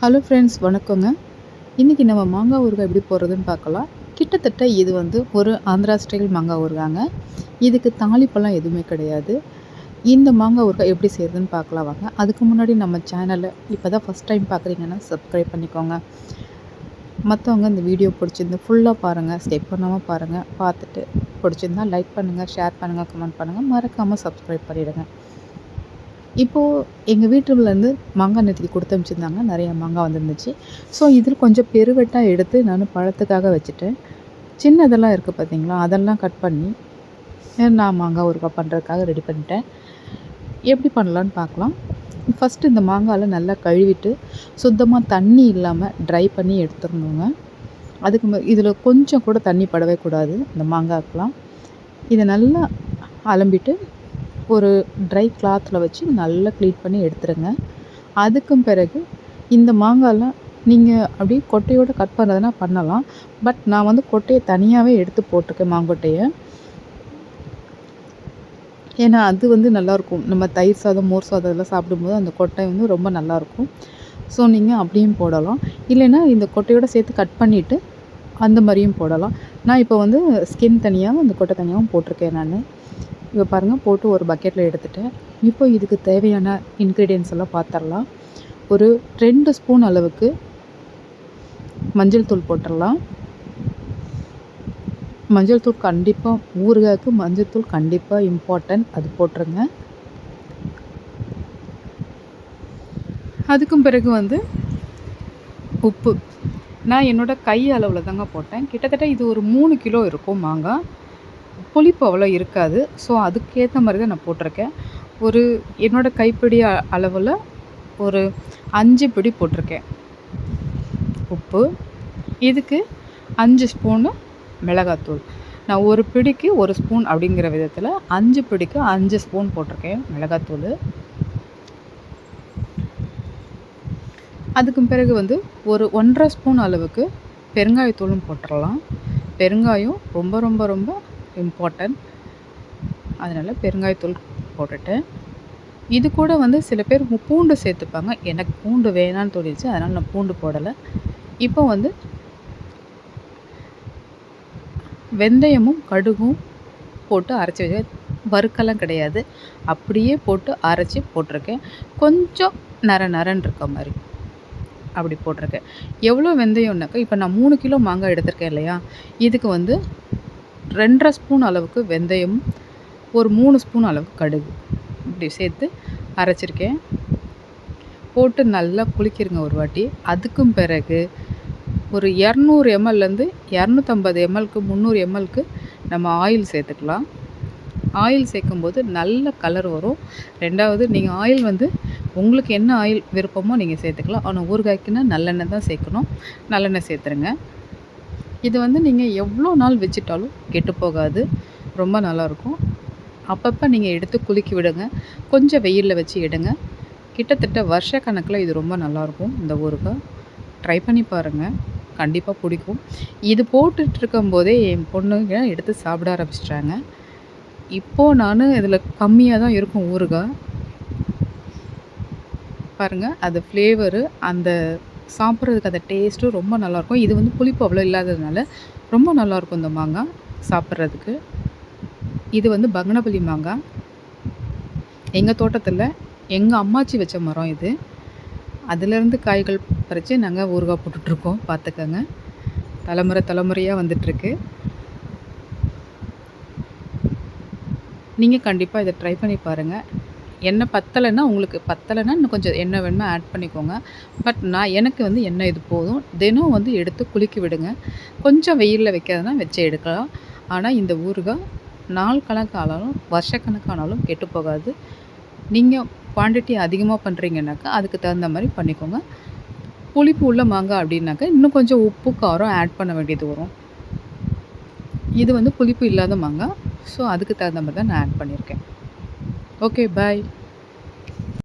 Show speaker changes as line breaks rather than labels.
Hello friends வணக்கங்க. இன்றைக்கி நம்ம மாங்காய் ஊறுகாய் எப்படி போடுறதுன்னு பார்க்கலாம். கிட்டத்தட்ட இது வந்து ஒரு ஆந்திரா ஸ்டைல் மாங்காய் ஊறுகாங்க இதுக்கு தாளிப்பெல்லாம் எதுவுமே கிடையாது. இந்த மாங்காய் ஊறுகாய் எப்படி செய்கிறதுன்னு பார்க்கலாம் வாங்க. அதுக்கு முன்னாடி நம்ம சேனலை இப்போ தான் ஃபஸ்ட் டைம் பார்க்குறீங்கன்னா சப்ஸ்கிரைப் பண்ணிக்கோங்க. மற்றவங்க இந்த வீடியோ பிடிச்சிருந்து ஃபுல்லாக பாருங்கள் ஸ்டெப் பண்ணாமல் பாருங்கள் பார்த்துட்டு பிடிச்சிருந்தா லைக் பண்ணுங்கள் ஷேர் பண்ணுங்கள் கமெண்ட் பண்ணுங்கள் மறக்காமல் சப்ஸ்கிரைப் பண்ணிவிடுங்க இப்போது எங்கள் வீட்டுலேருந்து மாங்காய் நேற்றுக்கு கொடுத்து அனுப்பிச்சிருந்தாங்க. நிறைய மாங்காய் வந்துருந்துச்சு. ஸோ இதில் கொஞ்சம் பெருவெட்டாக எடுத்து நான் பழத்துக்காக வச்சுட்டேன். சின்னதெல்லாம் இருக்குது பார்த்தீங்களா அதெல்லாம் கட் பண்ணி நான் மாங்காய் ஊறுகாய் பண்ணுறதுக்காக ரெடி பண்ணிட்டேன். எப்படி பண்ணலான்னு பார்க்கலாம். ஃபஸ்ட்டு இந்த மாங்காயில் நல்லா கழுவிட்டு சுத்தமாக தண்ணி இல்லாமல் ட்ரை பண்ணி எடுத்துடணுங்க. அதுக்கு இதில் கொஞ்சம் கூட தண்ணி படவே கூடாது. இந்த மாங்காய்க்கெலாம் இதை நல்லா அலம்பிட்டு ஒரு ட்ரை கிளாத்தில் வச்சு நல்லா க்ளீன் பண்ணி எடுத்துருங்க. அதுக்கும் பிறகு இந்த மாங்காயெலாம் நீங்கள் அப்படியே கொட்டையோடு கட் பண்ணுறதுனா பண்ணலாம். பட் நான் வந்து கொட்டையை தனியாகவே எடுத்து போட்டிருக்கேன் மாங்கொட்டையை. ஏன்னா அது வந்து நல்லாயிருக்கும். நம்ம தயிர் சாதம் மோர் சாதம் இதெல்லாம் சாப்பிடும்போது அந்த கொட்டை வந்து ரொம்ப நல்லாயிருக்கும். ஸோ நீங்கள் அப்படியும் போடலாம். இல்லைன்னா இந்த கொட்டையோடு சேர்த்து கட் பண்ணிவிட்டு அந்த மாதிரியும் போடலாம். நான் இப்போ வந்து ஸ்கின் தனியாகவும் அந்த கொட்டை தனியாகவும் போட்டிருக்கேன் நான். இங்கே பாருங்கள் போட்டு ஒரு பக்கெட்டில் எடுத்துட்டேன் இப்போ இதுக்கு தேவையான இன்க்ரீடியன்ஸ் எல்லாம் பார்த்துடலாம் ஒரு ரெண்டு ஸ்பூன் அளவுக்கு மஞ்சள் தூள் போட்டுடலாம் மஞ்சள் தூள் கண்டிப்பாக ஊறுகாய்க்கு மஞ்சள் தூள் கண்டிப்பாக இம்பார்ட்டன்ட் அது போட்டுருங்க. அதுக்கும் பிறகு வந்து உப்பு. நான் என்னோடய கை அளவில் தாங்க போட்டேன். கிட்டத்தட்ட இது ஒரு மூணு கிலோ இருக்கும் மாங்காய். புளிப்பு அவ்வளோ இருக்காது. ஸோ அதுக்கேற்ற மாதிரி தான் நான் போட்டிருக்கேன். ஒரு என்னோடய கைப்பிடி அளவில் ஒரு அஞ்சு பிடி போட்டிருக்கேன். உப்பு. இதுக்கு அஞ்சு ஸ்பூனு மிளகாத்தூள். நான் ஒரு பிடிக்கு ஒரு ஸ்பூன் அப்படிங்கிற விதத்தில் அஞ்சு பிடிக்கு அஞ்சு ஸ்பூன் போட்டிருக்கேன் மிளகாத்தூள். அதுக்கு பிறகு வந்து ஒரு ஒன்றரை ஸ்பூன் அளவுக்கு பெருங்காயத்தூளும் போட்டுடலாம் பெருங்காயம் ரொம்ப ரொம்ப ரொம்ப இம்பார்ட்டன்ட் அதனால் பெருங்காயத்தூள் போட்டுட்டேன். இது கூட வந்து சில பேர் பூண்டு சேர்த்துப்பாங்க. எனக்கு பூண்டு வேணான்னு தோணிடுச்சு அதனால் நான் பூண்டு போடலை. இப்போ வந்து வெந்தயமும் கடுகும் போட்டு அரைச்சி வச்சு வறுக்கெல்லாம் கிடையாது. அப்படியே போட்டு அரைச்சி போட்டிருக்கேன். கொஞ்சம் நர நரன் இருக்க மாதிரி அப்படி போட்டிருக்கேன். எவ்வளோ வெந்தயம்னாக்கா இப்போ நான் மூணு கிலோ மாங்காய் எடுத்திருக்கேன் இல்லையா? இதுக்கு வந்து ரெண்டரை ஸ்பூன் அளவுக்கு வெந்தயம் ஒரு மூணு ஸ்பூன் அளவுக்கு கடுகு. இப்படி சேர்த்து அரைச்சிருக்கேன். போட்டு நல்லா குளிக்கிருங்க ஒரு வாட்டி. அதுக்கும் பிறகு ஒரு இரநூறு எம்எல்லேருந்து இரநூத்தம்பது எம்எல்க்கு முந்நூறு எம்எல்க்கு நம்ம ஆயில் சேர்த்துக்கலாம். ஆயில் சேர்க்கும்போது நல்ல கலர் வரும். ரெண்டாவது நீங்கள் ஆயில் வந்து உங்களுக்கு என்ன ஆயில் விருப்பமோ நீங்கள் சேர்த்துக்கலாம். ஆனால் ஊறுகாய்க்குன்னா நல்லெண்ணெய் தான் சேர்க்கணும். நல்லெண்ணெய் சேர்த்துருங்க. இது வந்து நீங்கள் எவ்வளோ நாள் வச்சுட்டாலும் கெட்டு போகாது. ரொம்ப நல்லாயிருக்கும் அப்பப்போ நீங்கள் எடுத்து குலுக்கி விடுங்க. கொஞ்சம் வெயிலில் வச்சு எடுங்க. கிட்டத்தட்ட வருஷ கணக்கில் இது ரொம்ப நல்லாயிருக்கும் இந்த ஊறுகாய் ட்ரை பண்ணி பாருங்கள் கண்டிப்பாக பிடிக்கும். இது போட்டுட்ருக்கும் போதே என் பொண்ணுங்க எடுத்து சாப்பிட ஆரம்பிச்சிட்டாங்க. இப்போது நான் இதில் கம்மியாக தான் இருக்கும் ஊறுகாய். பாருங்கள் அது ஃப்ளேவரு அந்த சாப்பிட்றதுக்கு அந்த டேஸ்ட்டும் ரொம்ப நல்லாயிருக்கும். இது வந்து புளிப்பு அவ்வளோ இல்லாததுனால ரொம்ப நல்லாயிருக்கும் இந்த மாங்காய் சாப்பிட்றதுக்கு. இது வந்து பங்கனப்பள்ளி மாங்காய் எங்கள் தோட்டத்தில் எங்கள் அம்மாச்சி வச்ச மரம் இது. அதிலேருந்து காய்கள் பறித்து நாங்கள் ஊறுகாய் போட்டுட்ருக்கோம். பார்த்துக்கோங்க. தலைமுறை தலைமுறையாக வந்துட்டுருக்கு நீங்கள் கண்டிப்பாக இதை ட்ரை பண்ணி பாருங்கள் எண்ணெய் பத்தலைன்னா உங்களுக்கு பத்தலைன்னா இன்னும் கொஞ்சம் எண்ணெய் வேணுமா ஆட் பண்ணிக்கோங்க. பட் நான் எனக்கு வந்து எண்ணெய் இது போதும். தினம் வந்து எடுத்து குலுக்கி விடுங்க. கொஞ்சம் வெயிலில் வைக்கிறதுனா வச்சு எடுக்கலாம். ஆனால் இந்த ஊறுகாய் நாள் கணக்கானாலும் வருஷக்கணக்கானாலும் கெட்டு போகாது. நீங்கள் குவான்டிட்டி அதிகமாக பண்ணுறீங்கனாக்கா அதுக்கு தகுந்த மாதிரி பண்ணிக்கோங்க. புளிப்பு உள்ள மாங்காய் அப்படின்னாக்கா இன்னும் கொஞ்சம் உப்பு காரம் ஆட் பண்ண வேண்டியது வரும். இது வந்து புளிப்பு இல்லாத மாங்காய். ஸோ அதுக்கு தகுந்த மாதிரி தான் நான் ஆட் பண்ணியிருக்கேன். Okay, bye.